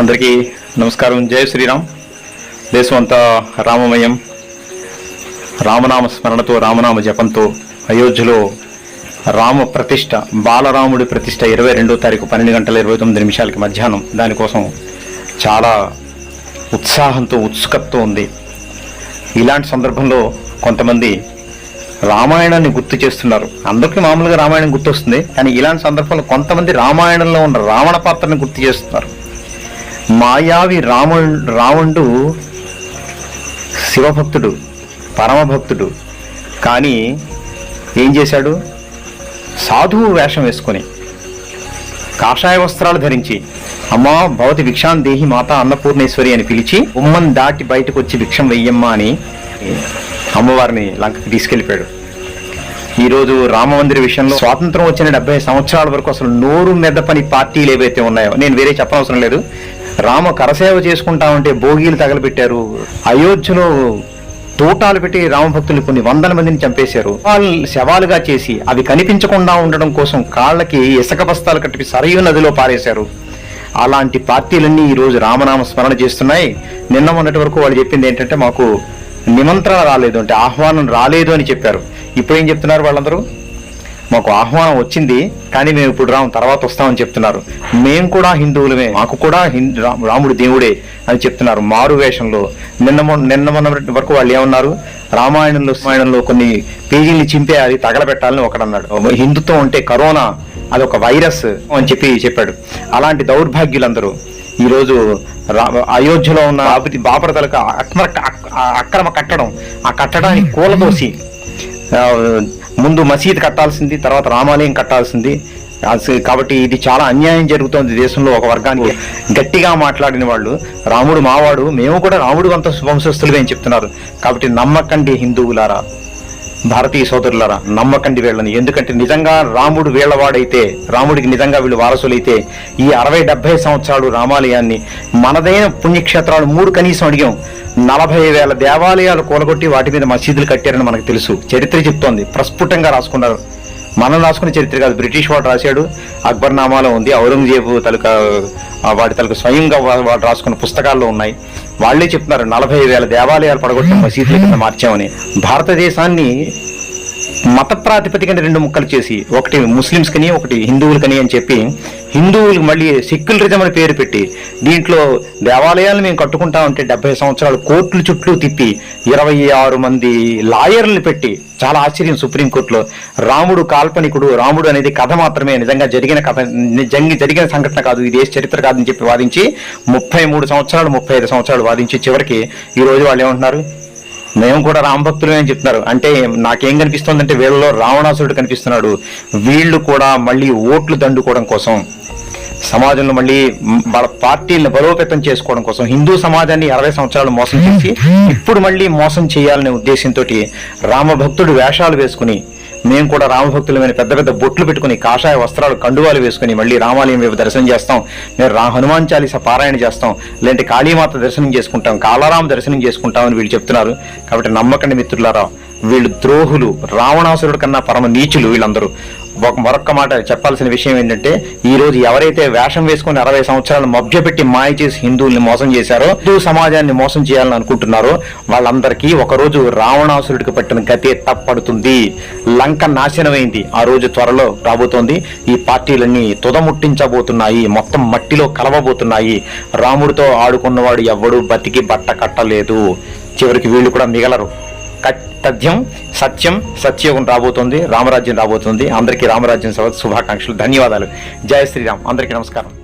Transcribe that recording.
అందరికీ నమస్కారం. జయ శ్రీరామ్. దేశం అంతా రామమయం. రామనామ స్మరణతో రామనామ జపంతో అయోధ్యలో రామ ప్రతిష్ట బాలరాముడి ప్రతిష్ట ఇరవై రెండో తారీఖు పన్నెండు గంటల ఇరవై తొమ్మిది నిమిషాలకి మధ్యాహ్నం. దానికోసం చాలా ఉత్సాహంతో ఉత్సుకతతో ఉంది. ఇలాంటి సందర్భంలో కొంతమంది రామాయణాన్ని గుర్తు చేస్తున్నారు. అందరికీ మామూలుగా రామాయణం గుర్తొస్తుంది కానీ ఇలాంటి సందర్భంలో కొంతమంది రామాయణంలో ఉన్న రావణ పాత్రని గుర్తు చేస్తున్నారు. మాయావి రాము రావణుడు శివభక్తుడు పరమభక్తుడు. కానీ ఏం చేశాడు? సాధువు వేషం వేసుకొని కాషాయ వస్త్రాలు ధరించి అమ్మా భవతి భిక్షాన్ దేహి మాత అన్నపూర్ణేశ్వరి అని పిలిచి ఉమ్మన్ దాటి బయటకు వచ్చి భిక్షం వెయ్యమ్మా అని అమ్మవారిని లంకకి తీసుకెళ్ళిపోయాడు. ఈరోజు రామమందిర విషయంలో స్వాతంత్రం వచ్చిన డెబ్బై సంవత్సరాల వరకు అసలు నోరు మెదపని పార్టీలు ఏవైతే ఉన్నాయో నేను వేరే చెప్పనవసరం లేదు. రామ కరసేవ చేసుకుంటా ఉంటే భోగీలు తగలబెట్టారు. అయోధ్యలో తోటాలు పెట్టి రామభక్తులు కొన్ని వందల మందిని చంపేశారు. వాళ్ళు శవాలుగా చేసి అవి కనిపించకుండా ఉండడం కోసం కాళ్ళకి ఇసుక బస్తాలు కట్టి సరయు నదిలో పారేశారు. అలాంటి పార్టీలన్నీ ఈరోజు రామనామ స్మరణ చేస్తున్నాయి. నిన్న మొన్నటి వరకు వాళ్ళు చెప్పింది ఏంటంటే మాకు నిమంత్రణ రాలేదు అంటే ఆహ్వానం రాలేదు అని చెప్పారు. ఇప్పుడు ఏం చెప్తున్నారు వాళ్ళందరూ? మాకు ఆహ్వానం వచ్చింది కానీ మేము ఇప్పుడు రాము తర్వాత వస్తామని చెప్తున్నారు. మేము కూడా హిందువులమే మాకు కూడా రాముడు దేవుడే అని చెప్తున్నారు మారు వేషంలో. నిన్న నిన్న మొన్న వరకు వాళ్ళు ఏమన్నారు? రామాయణంలో రామాయణంలో కొన్ని పేజీల్ని చింపే అది తగలబెట్టాలని ఒకడన్నాడు. హిందుత్వం అంటే కరోనా అది ఒక వైరస్ అని చెప్పి చెప్పాడు. అలాంటి దౌర్భాగ్యులందరూ ఈరోజు రా- అయోధ్యలో ఉన్న బాపతి బాపరతలకు అక్రమ అక్రమ కట్టడం ఆ కట్టడాన్ని కూలదోసి ముందు మసీద్ కట్టాల్సింది తర్వాత రామాలయం కట్టాల్సింది. కాబట్టి ఇది చాలా అన్యాయం జరుగుతోంది దేశంలో ఒక వర్గానికి. గట్టిగా మాట్లాడిన వాళ్ళు రాముడు మావాడు మేము కూడా రాముడు అంత వంశస్థులమే అని చెప్తున్నారు. కాబట్టి నమ్మకండి హిందువులారా. భారతీయ సోదరులరా నమ్మకండి వీళ్ళని. ఎందుకంటే నిజంగా రాముడు వీళ్ళవాడైతే రాముడికి నిజంగా వీళ్ళు వారసులైతే ఈ అరవై డెబ్బై సంవత్సరాలు రామాలయాన్ని మనదైన పుణ్యక్షేత్రాలు మూడు కనీసం అడిగాం. నలభై వేల దేవాలయాలు కూలగొట్టి వాటి మీద మసీదులు కట్టారని మనకు తెలుసు. చరిత్ర చెప్తోంది. ప్రస్ఫుటంగా రాసుకున్నారు. మనం రాసుకున్న చరిత్ర కాదు. బ్రిటిష్ వాడు రాశాడు. అక్బర్ నామాలో ఉంది. ఔరంగజేబు తలుక వాడి తలకు స్వయంగా వాడు రాసుకున్న పుస్తకాల్లో ఉన్నాయి. వాళ్ళే చెప్తున్నారు నలభై వేల దేవాలయాలు పడగొట్టిన మసీదుల కింద మార్చామని. భారతదేశాన్ని మత ప్రాతిపదికన రెండు ముక్కలు చేసి ఒకటి ముస్లిమ్స్ కని ఒకటి హిందువులకని అని చెప్పి హిందువులకు మళ్ళీ సెక్యులరిజం అని పేరు పెట్టి దీంట్లో దేవాలయాలు మేము కట్టుకుంటా ఉంటే డెబ్బై సంవత్సరాలు కోర్టులు చుట్టూ తిప్పి ఇరవై ఆరు మంది లాయర్లు పెట్టి చాలా ఆశ్చర్యం సుప్రీంకోర్టులో రాముడు కాల్పనికుడు రాముడు అనేది కథ మాత్రమే నిజంగా జరిగిన కథ నిజంగా జరిగిన సంఘటన కాదు ఇది దేశ చరిత్ర కాదని చెప్పి వాదించి ముప్పై మూడు సంవత్సరాలు ముప్పై ఐదు సంవత్సరాలు వాదించి చివరికి ఈ రోజు వాళ్ళు ఏమంటున్నారు? మేము కూడా రామభక్తులమే అని చెప్తున్నారు. అంటే నాకేం కనిపిస్తుందంటే వీళ్ళలో రావణాసురుడు కనిపిస్తున్నాడు. వీళ్ళు కూడా మళ్ళీ ఓట్లు దండుకోవడం కోసం. సమాజంలో మళ్ళీ వాళ్ళ పార్టీలను బలోపేతం చేసుకోవడం కోసం హిందూ సమాజాన్ని అరవై సంవత్సరాలు మోసం చేసి ఇప్పుడు మళ్ళీ మోసం చేయాలనే ఉద్దేశంతో రామభక్తుడు వేషాలు వేసుకుని మేము కూడా రామభక్తులమైన పెద్ద పెద్ద బొట్లు పెట్టుకుని కాషాయ వస్త్రాలు కండువాలు వేసుకుని మళ్ళీ రామాలయం వైపు దర్శనం చేస్తాం. మేము రా హనుమాన్ చాలీస పారాయణ చేస్తాం. లేదంటే కాళీమాత దర్శనం చేసుకుంటాం కాళారామ దర్శనం చేసుకుంటాం అని వీళ్ళు చెప్తున్నారు. కాబట్టి నమ్మకండి మిత్రులారా వీళ్ళు ద్రోహులు రావణాసురుడు కన్నా పరమ నీచులు వీళ్ళందరూ. మరొక్క మాట చెప్పాల్సిన విషయం ఏంటంటే ఈ రోజు ఎవరైతే వేషం వేసుకుని అరవై సంవత్సరాలు మభ్యపెట్టి మాయ చేసి హిందువుల్ని మోసం చేశారో హిందూ సమాజాన్ని మోసం చేయాలని అనుకుంటున్నారో వాళ్ళందరికీ ఒకరోజు రావణాసురుడికి పట్టిన గతే తప్పడుతుంది. లంక నాశనమైంది. ఆ రోజు త్వరలో రాబోతోంది. ఈ పార్టీలన్నీ తుదముట్టించబోతున్నాయి. మొత్తం మట్టిలో కలవబోతున్నాయి. రాముడితో ఆడుకున్నవాడు ఎవ్వడు బతికి బట్ట కట్టలేదు. చివరికి వీళ్ళు కూడా మిగలరు. కట్- తథ్యం సత్యం సత్యోగం రాబోతోంది రామరాజ్యం రాబోతుంది. అందరికీ రామరాజ్యం శుభాకాంక్షలు ధన్యవాదాలు. జయ శ్రీరామ్. అందరికీ నమస్కారం.